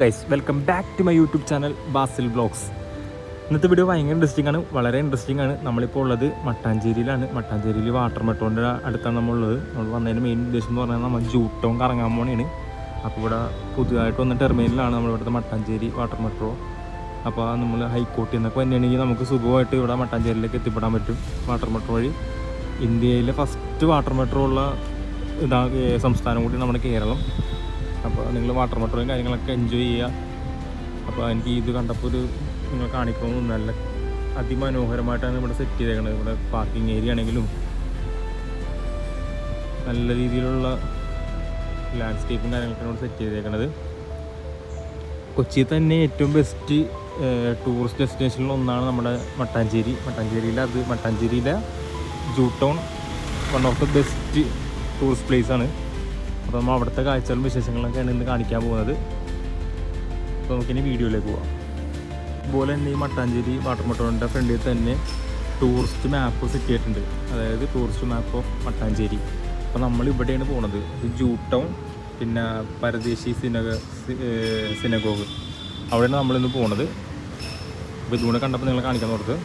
Guys welcome back to my YouTube channel Basil blogs ഇന്നത്തെ video ഭയങ്കര interesting ആണ്. വളരെ ഇൻട്രസ്റ്റിംഗ് ആണ്. നമ്മളിപ്പോൾ ഉള്ളത് മട്ടാഞ്ചേരിയിലാണ്. മട്ടാഞ്ചേരിയിൽ വാട്ടർ മെട്രോന്റെ അടുത്താണ് നമ്മളുള്ളത്. നമ്മൾ വന്നതിന്റെ മെയിൻ ഉദ്ദേശം എന്ന് പറഞ്ഞാൽ നമ്മൾ ജൂട്ടവും കറങ്ങാൻ പോണേണ് അപ്പോൾ ഇവിടെ പുതുതായിട്ട് വന്ന ടെർമിനലാണ് നമ്മളിവിടുത്തെ മട്ടാഞ്ചേരി വാട്ടർ മെട്രോ അപ്പോൾ നമ്മൾ ഹൈക്കോർട്ടിൽ നിന്നൊക്കെ വന്നിട്ടുണ്ടെങ്കിൽ നമുക്ക് സുഖമായിട്ട് ഇവിടെ മട്ടാഞ്ചേരിയിലേക്ക് എത്തിപ്പെടാൻ പറ്റും. വാട്ടർ മെട്രോ വഴി. ഇന്ത്യയിലെ ഫസ്റ്റ് വാട്ടർ മെട്രോ ഉള്ള ഇതാ സംസ്ഥാനം കൂടി നമ്മുടെ കേരളം. അപ്പോൾ നിങ്ങൾ വാട്ടർ മോട്ടറും കാര്യങ്ങളൊക്കെ എൻജോയ് ചെയ്യുക. അപ്പോൾ എനിക്ക് ഇത് കണ്ടപ്പോൾ ഒരു നിങ്ങൾ കാണിക്കുമ്പോൾ നല്ല അതിമനോഹരമായിട്ടാണ് ഇവിടെ സെറ്റ് ചെയ്തേക്കുന്നത് ഇവിടെ പാർക്കിംഗ് ഏരിയ ആണെങ്കിലും നല്ല രീതിയിലുള്ള ലാൻഡ്സ്കേപ്പും കാര്യങ്ങളൊക്കെ ഇവിടെ സെറ്റ് ചെയ്തേക്കുന്നത് കൊച്ചിയിൽ തന്നെ ഏറ്റവും ബെസ്റ്റ് ടൂറിസ്റ്റ് ഡെസ്റ്റിനേഷനിൽ ഒന്നാണ് നമ്മുടെ മട്ടാഞ്ചേരി. മട്ടാഞ്ചേരിയിലെ അത് മട്ടാഞ്ചേരിയിലെ Jew town one of the best tourist place ആണ്. അപ്പോൾ നമ്മൾ അവിടുത്തെ കാഴ്ചകളും വിശേഷങ്ങളൊക്കെയാണ് ഇന്ന് കാണിക്കാൻ പോകുന്നത്. അപ്പോൾ നമുക്കിനി വീഡിയോയിലേക്ക് പോവാം. അതുപോലെ തന്നെ ഈ മട്ടാഞ്ചേരി വാട്ടർ മട്ടോണിന്റെ ഫ്രണ്ടിൽ തന്നെ ടൂറിസ്റ്റ് മാപ്പ് സെറ്റ് ചെയ്തിട്ടുണ്ട് അതായത് ടൂറിസ്റ്റ് മാപ്പ് ഓഫ് മട്ടാഞ്ചേരി. അപ്പോൾ നമ്മൾ ഇവിടെയാണ് പോണത്. ജൂ ടൗൺ പിന്നെ പരദേശി സിനഗ സിനഗോഗ് അവിടെയാണ് നമ്മളിന്ന് പോണത്. അപ്പോൾ ഇതുകൂടെ കണ്ടപ്പോൾ നിങ്ങളെ കാണിക്കാൻ ഓർത്ത്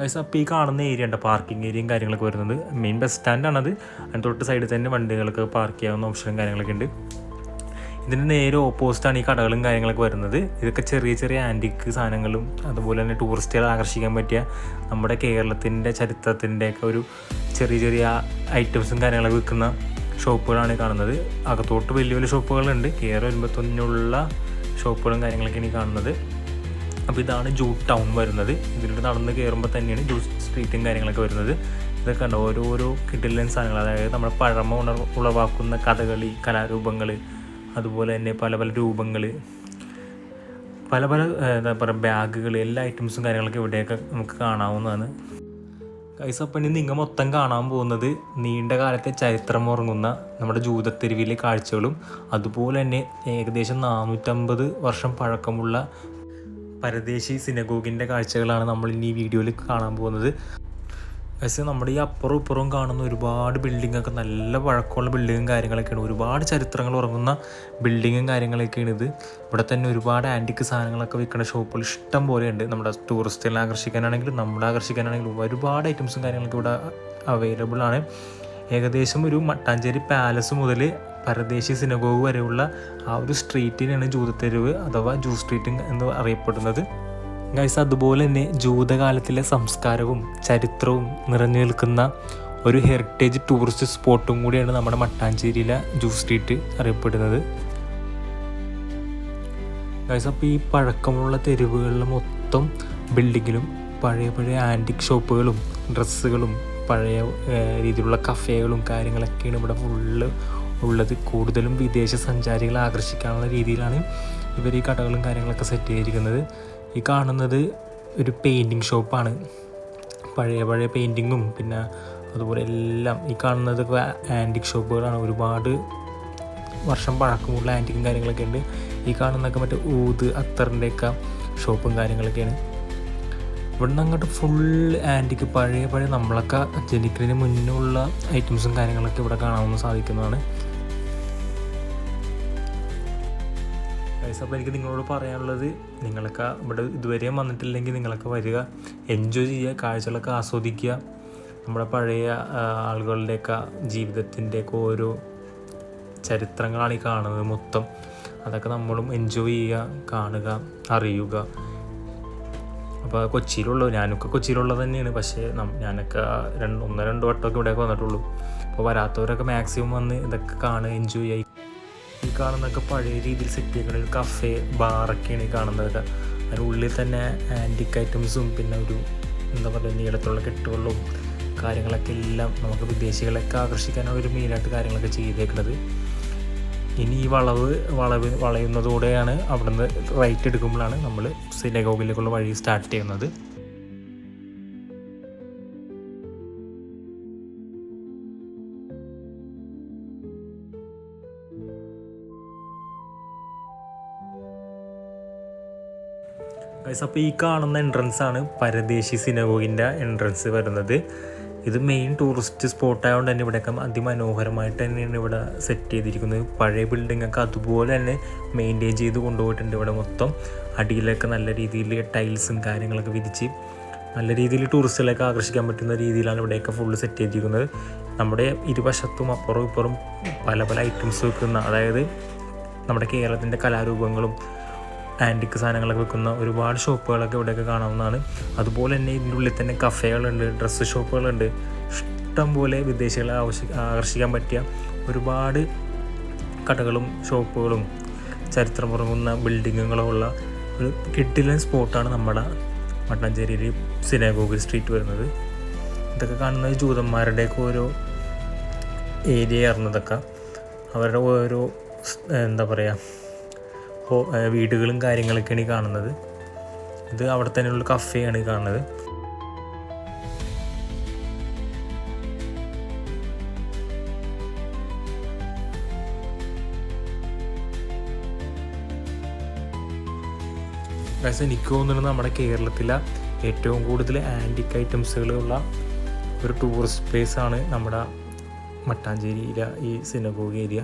ഗൈസ് അപ്പോൾ ഈ കാണുന്ന ഏരിയ ഉണ്ട് പാർക്കിംഗ് ഏരിയയും കാര്യങ്ങളൊക്കെ വരുന്നത്. മെയിൻ ബസ് സ്റ്റാൻഡാണത് അതിന് തൊട്ട് സൈഡിൽ തന്നെ വണ്ടികൾക്ക് പാർക്ക് ചെയ്യാവുന്ന ഓപ്ഷനും കാര്യങ്ങളൊക്കെ ഉണ്ട്. ഇതിന്റെ നേരെ ഓപ്പോസിറ്റാണ് ഈ കടകളും കാര്യങ്ങളൊക്കെ വരുന്നത്. ഇതൊക്കെ ചെറിയ ചെറിയ ആന്റിക്ക് സാധനങ്ങളും അതുപോലെ തന്നെ ടൂറിസ്റ്റുകളെ ആകർഷിക്കാൻ പറ്റിയ നമ്മുടെ കേരളത്തിന്റെ ചരിത്രത്തിന്റെയൊക്കെ ഒരു ചെറിയ ചെറിയ ഐറ്റംസും കാര്യങ്ങളൊക്കെ വിൽക്കുന്ന ഷോപ്പുകളാണ് കാണുന്നത്. അകത്തോട്ട് വലിയ വലിയ ഷോപ്പുകളുണ്ട് കയറി വരുമ്പോൾ തന്നെയുള്ള ഷോപ്പുകളും കാര്യങ്ങളൊക്കെയാണ് ഈ കാണുന്നത്. അപ്പോൾ ഇതാണ് ജൂ ടൗൺ വരുന്നത്. ഇതിലൂടെ നടന്ന് കയറുമ്പോൾ തന്നെയാണ് ജൂ സ്ട്രീറ്റും കാര്യങ്ങളൊക്കെ വരുന്നത്. ഇതൊക്കെ ഉണ്ട് ഓരോരോ കിട്ടില്ല സാധനങ്ങൾ അതായത് നമ്മുടെ പഴമ ഉണർ ഉളവാക്കുന്ന കഥകളി കലാരൂപങ്ങൾ അതുപോലെ തന്നെ പല പല രൂപങ്ങൾ പല പല എന്താ പറയുക ബാഗുകൾ എല്ലാ ഐറ്റംസും കാര്യങ്ങളൊക്കെ ഇവിടെയൊക്കെ നമുക്ക് കാണാവുന്നതാണ്. കൈസപ്പണി നിങ്ങൾ മൊത്തം കാണാൻ പോകുന്നത് നീണ്ട കാലത്തെ ചരിത്രം ഉറങ്ങുന്ന നമ്മുടെ ജൂതത്തെരുവിലെ കാഴ്ചകളും അതുപോലെ തന്നെ ഏകദേശം നാനൂറ്റമ്പത് വർഷം പഴക്കമുള്ള പരദേശി സിനഗോഗിന്റെ കാഴ്ചകളാണ് നമ്മൾ ഇനി ഈ വീഡിയോയിൽ കാണാൻ പോകുന്നത്. പക്ഷേ നമ്മുടെ ഈ അപ്പുറം ഇപ്പുറവും കാണുന്ന ഒരുപാട് ബിൽഡിംഗ് ഒക്കെ നല്ല പഴക്കമുള്ള ബിൽഡിങ്ങും കാര്യങ്ങളൊക്കെയാണ്. ഒരുപാട് ചരിത്രങ്ങൾ ഉറങ്ങുന്ന ബിൽഡിങ്ങും കാര്യങ്ങളൊക്കെയാണ് ഇത്. ഇവിടെ തന്നെ ഒരുപാട് ആന്റിക് സാധനങ്ങളൊക്കെ വിൽക്കുന്ന ഷോപ്പുകൾ ഇഷ്ടം പോലെയുണ്ട്. നമ്മുടെ ടൂറിസ്റ്റുകളെ ആകർഷിക്കാനാണെങ്കിലും നമ്മളെ ആകർഷിക്കാനാണെങ്കിലും ഒരുപാട് ഐറ്റംസും കാര്യങ്ങളൊക്കെ ഇവിടെ അവൈലബിൾ ആണ്. ഏകദേശം ഒരു മട്ടാഞ്ചേരി പാലസ് മുതൽ പരദേശി സിനഗോഗ് വരെയുള്ള ആ ഒരു സ്ട്രീറ്റിനാണ് ജൂതത്തെരുവ് അഥവാ ജൂ സ്ട്രീറ്റ് എന്ന് അറിയപ്പെടുന്നത്. ഗൈസ് അതുപോലെ തന്നെ ജൂതകാലത്തിലെ സംസ്കാരവും ചരിത്രവും നിറഞ്ഞു നിൽക്കുന്ന ഒരു ഹെറിറ്റേജ് ടൂറിസ്റ്റ് സ്പോട്ടും കൂടിയാണ് നമ്മുടെ മട്ടാഞ്ചേരിയിലെ ജൂ സ്ട്രീറ്റ് അറിയപ്പെടുന്നത്. ഗൈസ് അപ്പോൾ ഈ പഴക്കമുള്ള തെരുവുകളിൽ മൊത്തം ബിൽഡിങ്ങിലും പഴയ പഴയ ആന്റിക് ഷോപ്പുകളും ഡ്രസ്സുകളും പഴയ രീതിയിലുള്ള കഫേകളും കാര്യങ്ങളൊക്കെയാണ് ഇവിടെ ഫുള്ള് ഉള്ളത്. കൂടുതലും വിദേശ സഞ്ചാരികളെ ആകർഷിക്കാനുള്ള രീതിയിലാണ് ഇവർ ഈ കടകളും കാര്യങ്ങളൊക്കെ സെറ്റ് ചെയ്തിരിക്കുന്നത്. ഈ കാണുന്നത് ഒരു പെയിന്റിങ് ഷോപ്പാണ് പഴയ പഴയ പെയിന്റിങ്ങും പിന്നെ അതുപോലെ എല്ലാം ഈ കാണുന്നത് ആന്റിക് ഷോപ്പുകളാണ് ഒരുപാട് വർഷം പഴക്കമുള്ള ആന്റിക്കും കാര്യങ്ങളൊക്കെ ഉണ്ട്. ഈ കാണുന്നതൊക്കെ മറ്റേ ഊത് അത്തറിന്റെയൊക്കെ ഷോപ്പും കാര്യങ്ങളൊക്കെയാണ്. ഇവിടെ നിന്ന് അങ്ങോട്ട് ഫുൾ ആന്റിക്ക് പഴയ പഴയ നമ്മളൊക്കെ ജനിക്കുന്നതിന് മുന്നുള്ള ഐറ്റംസും കാര്യങ്ങളൊക്കെ ഇവിടെ കാണാവുന്ന സാധിക്കുന്നതാണ്. അപ്പോൾ എനിക്ക് നിങ്ങളോട് പറയാനുള്ളത് നിങ്ങളൊക്കെ ഇവിടെ ഇതുവരെയും വന്നിട്ടില്ലെങ്കിൽ നിങ്ങളൊക്കെ വരിക എൻജോയ് ചെയ്യുക കാഴ്ചകളൊക്കെ ആസ്വദിക്കുക. നമ്മുടെ പഴയ ആളുകളുടെയൊക്കെ ജീവിതത്തിന്റെയൊക്കെ ഓരോ ചരിത്രങ്ങളാണ് ഈ കാണുന്നത് മൊത്തം. അതൊക്കെ നമ്മളും എൻജോയ് ചെയ്യുക കാണുക അറിയുക. അപ്പോൾ കൊച്ചിയിലുള്ളൂ ഞാനൊക്കെ കൊച്ചിയിലുള്ളത് തന്നെയാണ്. പക്ഷേ ഞാനൊക്കെ രണ്ട് ഒന്നോ രണ്ടോ വട്ടമൊക്കെ ഇവിടെയൊക്കെ വന്നിട്ടുള്ളൂ. അപ്പോൾ വരാത്തവരൊക്കെ മാക്സിമം വന്ന് ഇതൊക്കെ കാണുക എൻജോയ് ആയി ഈ കാണുന്നതൊക്കെ പഴയ രീതിയിൽ സെറ്റ് ചെയ്യുന്ന ഒരു കഫേ ബാറൊക്കെയാണ് ഈ കാണുന്നതൊക്കെ അതിന്റെ ഉള്ളിൽ തന്നെ ആന്റിക് ഐറ്റംസും പിന്നെ ഒരു എന്താ പറയുക നീളത്തിലുള്ള കെട്ടുകളും കാര്യങ്ങളൊക്കെ എല്ലാം നമുക്ക് വിദേശികളൊക്കെ ആകർഷിക്കാനുള്ള ഒരു മെയിനായിട്ട് കാര്യങ്ങളൊക്കെ ചെയ്തേക്കുന്നത് ഇനി ഈ വളവ് വളവ് വളയുന്നതോടെയാണ് അവിടുന്ന് റൈറ്റ് എടുക്കുമ്പോഴാണ് നമ്മൾ സിനഗോഗിലേക്കുള്ള വഴി സ്റ്റാർട്ട് ചെയ്യുന്നത്. അപ്പോൾ ഈ കാണുന്ന എൻട്രൻസ് ആണ് പരദേശി സിനഗോഗിന്റെ എൻട്രൻസ് വരുന്നത്. ഇത് മെയിൻ ടൂറിസ്റ്റ് സ്പോട്ടായതുകൊണ്ട് തന്നെ ഇവിടെയൊക്കെ അതിമനോഹരമായിട്ട് തന്നെയാണ് ഇവിടെ സെറ്റ് ചെയ്തിരിക്കുന്നത്. പഴയ ബിൽഡിംഗ് ഒക്കെ അതുപോലെ തന്നെ മെയിന്റെയിൻ ചെയ്ത് കൊണ്ടുപോയിട്ടുണ്ട് ഇവിടെ മൊത്തം. അടിയിലൊക്കെ നല്ല രീതിയിൽ ടൈൽസും കാര്യങ്ങളൊക്കെ വിരിച്ച് നല്ല രീതിയിൽ ടൂറിസ്റ്റുകളൊക്കെ ആകർഷിക്കാൻ പറ്റുന്ന രീതിയിലാണ് ഇവിടെയൊക്കെ ഫുള്ള് സെറ്റ് ചെയ്തിരിക്കുന്നത്. നമ്മുടെ ഇരുവശത്തും അപ്പുറവും ഇപ്പുറം പല പല ഐറ്റംസ് വെക്കുന്ന അതായത് നമ്മുടെ കേരളത്തിന്റെ കലാരൂപങ്ങളും ആന്റിക് സാധനങ്ങളൊക്കെ വെക്കുന്ന ഒരുപാട് ഷോപ്പുകളൊക്കെ ഇവിടെയൊക്കെ കാണാവുന്നതാണ്. അതുപോലെ തന്നെ ഇതിന്റെ ഉള്ളിൽ തന്നെ കഫേകളുണ്ട് ഡ്രസ്സ് ഷോപ്പുകളുണ്ട് ഇഷ്ടം പോലെ വിദേശികളെ ആവശ്യ ആകർഷിക്കാൻ പറ്റിയ ഒരുപാട് കടകളും ഷോപ്പുകളും ചരിത്രം ഉറങ്ങുന്ന ബിൽഡിങ്ങുകളും ഉള്ള ഒരു കിട്ടിലൻ സ്പോട്ടാണ് നമ്മുടെ മട്ടാഞ്ചേരിയിൽ സിനാഗോഗ് സ്ട്രീറ്റ് വരുന്നത്. ഇതൊക്കെ കാണുന്നത് ജൂതന്മാരുടെയൊക്കെ ഓരോ ഏരിയ ആയിരുന്നതൊക്കെ അവരുടെ ഓരോ എന്താ പറയുക ഏ, വീടുകളും കാര്യങ്ങളൊക്കെയാണ് ഈ കാണുന്നത്. ഇത് അവിടെ തന്നെയുള്ള കഫേയാണ് ഈ കാണുന്നത്. ഗൈസ് എനിക്ക് തോന്നുന്നത് നമ്മുടെ കേരളത്തിലെ ഏറ്റവും കൂടുതൽ ആന്റിക് ഐറ്റംസുകളുള്ള ഒരു ടൂറിസ്റ്റ് പ്ലേസ് ആണ് നമ്മുടെ മട്ടാഞ്ചേരിയിലെ ഈ സിനഗോഗ് ഏരിയ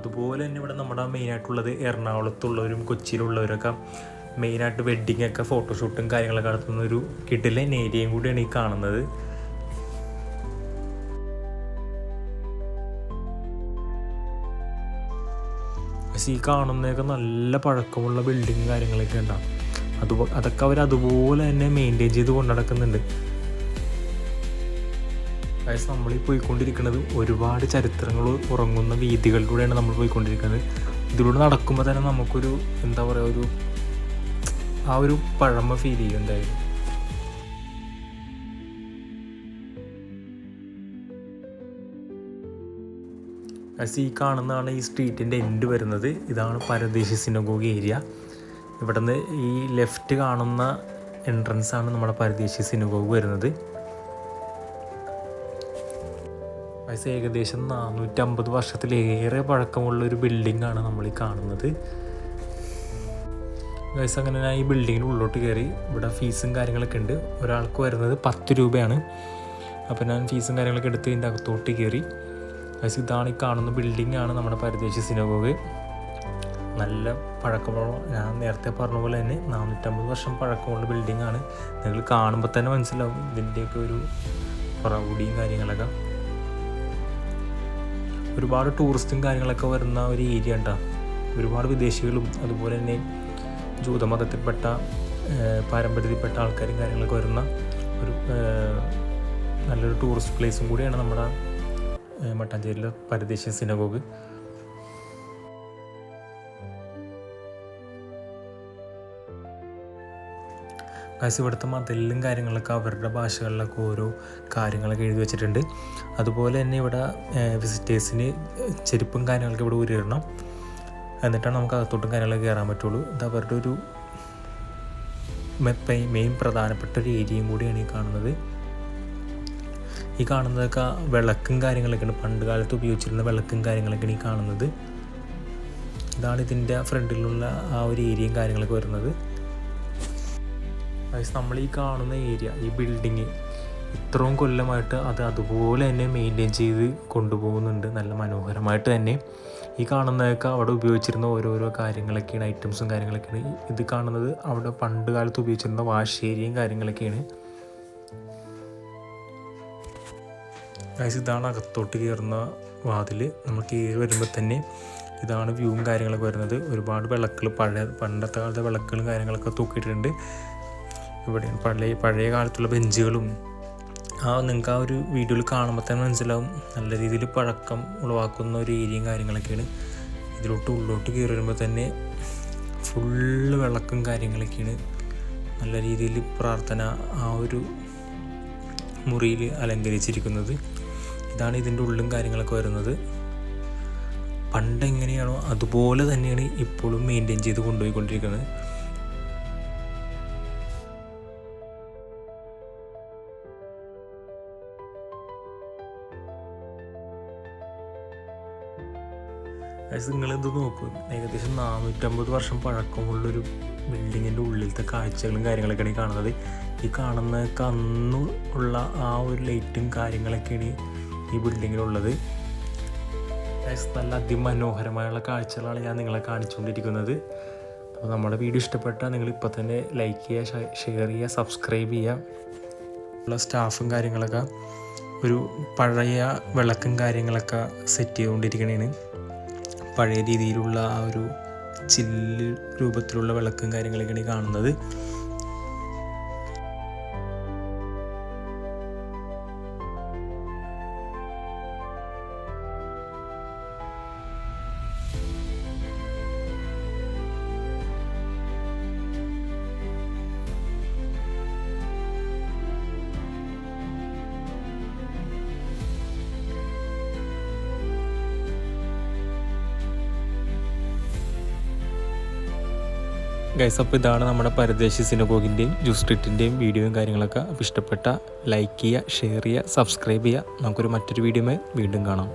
അതുപോലെ തന്നെ ഇവിടെ നമ്മുടെ മെയിനായിട്ടുള്ളത് എറണാകുളത്തുള്ളവരും കൊച്ചിയിലുള്ളവരൊക്കെ മെയിനായിട്ട് വെഡ്ഡിങ് ഒക്കെ ഫോട്ടോഷൂട്ടും കാര്യങ്ങളൊക്കെ നടത്തുന്ന ഒരു കിഡിലൻ ഏരിയയും കൂടിയാണ് ഈ കാണുന്നത്. ഈ കാണുന്നതൊക്കെ നല്ല പഴക്കമുള്ള ബിൽഡിങ് കാര്യങ്ങളൊക്കെ ഉണ്ടാവും അത് അതൊക്കെ അവർ അതുപോലെ തന്നെ മെയിന്റെയിൻ ചെയ്ത് കൊണ്ടു നടക്കുന്നുണ്ട്. ഗൈസ് നമ്മൾ ഈ പോയിക്കൊണ്ടിരിക്കുന്നത് ഒരുപാട് ചരിത്രങ്ങൾ ഉറങ്ങുന്ന വീതികളിലൂടെയാണ് നമ്മൾ പോയിക്കൊണ്ടിരിക്കുന്നത് ഇതിലൂടെ നടക്കുമ്പോൾ തന്നെ നമുക്കൊരു എന്താ പറയുക ഒരു ആ ഒരു പഴമ ഫീൽ ചെയ്യുന്നുണ്ടായിരുന്നു ഈ കാണുന്നതാണ് ഈ സ്ട്രീറ്റിന്റെ എൻഡ് വരുന്നത്. ഇതാണ് പരദേശി സിനഗോഗ് ഏരിയ ഇവിടുന്ന് ഈ ലെഫ്റ്റ് കാണുന്ന എൻട്രൻസ് ആണ് നമ്മുടെ പരദേശി സിനഗോഗ് വരുന്നത്. വയസ്സ് ഏകദേശം നാനൂറ്റമ്പത് വർഷത്തിലേറെ പഴക്കമുള്ള ഒരു ബിൽഡിംഗ് ആണ് നമ്മൾ ഈ കാണുന്നത്. വയസ്സ് അങ്ങനെ ഞാൻ ഈ ബിൽഡിങ്ങിന് ഉള്ളോട്ട് കയറി. ഇവിടെ ഫീസും കാര്യങ്ങളൊക്കെ ഉണ്ട്. ഒരാൾക്ക് വരുന്നത് പത്ത് രൂപയാണ്. അപ്പോൾ ഞാൻ ഫീസും കാര്യങ്ങളൊക്കെ എടുത്ത് ഇതിന്റെ അകത്തോട്ട് കയറി. വയസ്സ് ഇതാണ് ഈ കാണുന്ന ബിൽഡിംഗ് ആണ് നമ്മുടെ പരദേശി സിനഗോഗ്. നല്ല പഴക്കമുള്ള ഞാൻ നേരത്തെ പറഞ്ഞ പോലെ തന്നെ നാനൂറ്റമ്പത് വർഷം പഴക്കമുള്ള ബിൽഡിംഗ് ആണ് നിങ്ങൾ കാണുമ്പോൾ തന്നെ മനസ്സിലാവും ഇതിന്റെയൊക്കെ ഒരു പ്രൗഢിയും കാര്യങ്ങളൊക്കെ. ഒരുപാട് ടൂറിസ്റ്റും കാര്യങ്ങളൊക്കെ വരുന്ന ഒരു ഏരിയ ഉണ്ടാകും ഒരുപാട് വിദേശികളും അതുപോലെ തന്നെ ജൂതമതത്തിൽപ്പെട്ട പാരമ്പര്യത്തിൽപ്പെട്ട ആൾക്കാരും കാര്യങ്ങളൊക്കെ വരുന്ന ഒരു നല്ലൊരു ടൂറിസ്റ്റ് പ്ലേസും കൂടിയാണ് നമ്മുടെ മട്ടാഞ്ചേരിയിലെ പരദേശീയ സിനഗോഗ് ഗൈസ് ഇവിടുത്തെ മതിലും കാര്യങ്ങളൊക്കെ അവരുടെ ഭാഷകളിലൊക്കെ ഓരോ കാര്യങ്ങളൊക്കെ എഴുതി വെച്ചിട്ടുണ്ട്. അതുപോലെ തന്നെ ഇവിടെ വിസിറ്റേഴ്സിന് ചെരുപ്പും കാര്യങ്ങളൊക്കെ ഇവിടെ ഊരിയിടണം. എന്നിട്ടാണ് നമുക്ക് അകത്തോട്ടും കാര്യങ്ങളൊക്കെ കയറാൻ പറ്റുള്ളൂ. ഇത് അവരുടെ ഒരു മെയിൻ പ്രധാനപ്പെട്ട ഒരു ഏരിയയും കൂടിയാണ് ഈ കാണുന്നത്. ഈ കാണുന്നതൊക്കെ വിളക്കും കാര്യങ്ങളൊക്കെയാണ്. പണ്ട് കാലത്ത് ഉപയോഗിച്ചിരുന്ന വിളക്കും കാര്യങ്ങളൊക്കെയാണ് ഈ കാണുന്നത്. ഇതാണ് ഇതിന്റെ ഫ്രണ്ടിലുള്ള ആ ഒരു ഏരിയയും കാര്യങ്ങളൊക്കെ വരുന്നത്. ഗൈസ് നമ്മൾ ഈ കാണുന്ന ഏരിയ ഈ ബിൽഡിങ് ഇത്രയും കൊല്ലമായിട്ട് അത് അതുപോലെ തന്നെ മെയിന്റെയിൻ ചെയ്ത് കൊണ്ടുപോകുന്നുണ്ട്. നല്ല മനോഹരമായിട്ട് തന്നെ. ഈ കാണുന്നതൊക്കെ അവിടെ ഉപയോഗിച്ചിരുന്ന ഓരോരോ കാര്യങ്ങളൊക്കെയാണ് ഐറ്റംസും കാര്യങ്ങളൊക്കെയാണ്. ഇത് കാണുന്നത് അവിടെ പണ്ട് കാലത്ത് ഉപയോഗിച്ചിരുന്ന വാശേരിയും കാര്യങ്ങളൊക്കെയാണ്. ഇതാണ് അകത്തോട്ട് കയറുന്ന വാതിൽ നമ്മൾ കയറി വരുമ്പോൾ തന്നെ ഇതാണ് വ്യൂവും കാര്യങ്ങളൊക്കെ വരുന്നത്. ഒരുപാട് വിളക്കുകൾ പഴയ പണ്ടത്തെ കാലത്തെ വിളക്കുകളും കാര്യങ്ങളൊക്കെ തൂക്കിയിട്ടുണ്ട് ഇവിടെ പഴയ പഴയ കാലത്തുള്ള ബെഞ്ചുകളും ആ നിങ്ങൾക്ക് ആ ഒരു വീഡിയോയിൽ കാണുമ്പോൾ തന്നെ മനസ്സിലാവും. നല്ല രീതിയിൽ പഴക്കം ഉളവാക്കുന്ന ഒരു ഏരിയയും കാര്യങ്ങളൊക്കെയാണ്. ഇതിലോട്ട് ഉള്ളോട്ട് കയറി വരുമ്പോൾ തന്നെ ഫുള്ള് വിളക്കും കാര്യങ്ങളൊക്കെയാണ്. നല്ല രീതിയിൽ പ്രാർത്ഥന ആ ഒരു മുറിയിൽ അലങ്കരിച്ചിരിക്കുന്നത്. ഇതാണ് ഇതിന്റെ ഉള്ളും കാര്യങ്ങളൊക്കെ വരുന്നത്. പണ്ട് എങ്ങനെയാണോ അതുപോലെ തന്നെയാണ് ഇപ്പോഴും മെയിന്റെയിൻ ചെയ്ത് കൊണ്ടുപോയിക്കൊണ്ടിരിക്കുന്നത്. നിങ്ങളിത് നോക്കും. ഏകദേശം നാനൂറ്റമ്പത് വർഷം പഴക്കമുള്ളൊരു ബിൽഡിങ്ങിന്റെ ഉള്ളിലത്തെ കാഴ്ചകളും കാര്യങ്ങളൊക്കെയാണ് ഈ കാണുന്നത്. ഈ കാണുന്ന അന്ന് ഉള്ള ആ ഒരു ലൈറ്റും കാര്യങ്ങളൊക്കെയാണ് ഈ ബിൽഡിങ്ങിലുള്ളത്. അതായത് നല്ല അതിമനോഹരമായുള്ള കാഴ്ചകളാണ് ഞാൻ നിങ്ങളെ കാണിച്ചുകൊണ്ടിരിക്കുന്നത്. അപ്പോൾ നമ്മുടെ വീഡിയോ ഇഷ്ടപ്പെട്ടാൽ നിങ്ങൾ ഇപ്പോൾ തന്നെ ലൈക്ക് ചെയ്യുക ഷെയർ ചെയ്യുക സബ്സ്ക്രൈബ് ചെയ്യുക. ഉള്ള സ്റ്റാഫും കാര്യങ്ങളൊക്കെ ഒരു പഴയ വിളക്കും കാര്യങ്ങളൊക്കെ സെറ്റ് ചെയ്തുകൊണ്ടിരിക്കണേണ്. പഴയ രീതിയിലുള്ള ആ ഒരു ചില്ല് രൂപത്തിലുള്ള വിളക്കും കാര്യങ്ങളൊക്കെയാണ് കാണുന്നത്. ഗൈസ് അപ്പോൾ ഇതാണ് നമ്മുടെ പരദേശി സിനഗോഗിന്റെയും ജ്യൂസ് ട്രിറ്റിന്റെയും വീഡിയോയും കാര്യങ്ങളൊക്കെ. അപ്പോൾ ഇഷ്ടപ്പെട്ട ലൈക്ക് ചെയ്യുക ഷെയർ ചെയ്യുക സബ്സ്ക്രൈബ് ചെയ്യുക. നമുക്കൊരു മറ്റൊരു വീഡിയോയുമായി വീണ്ടും കാണാം.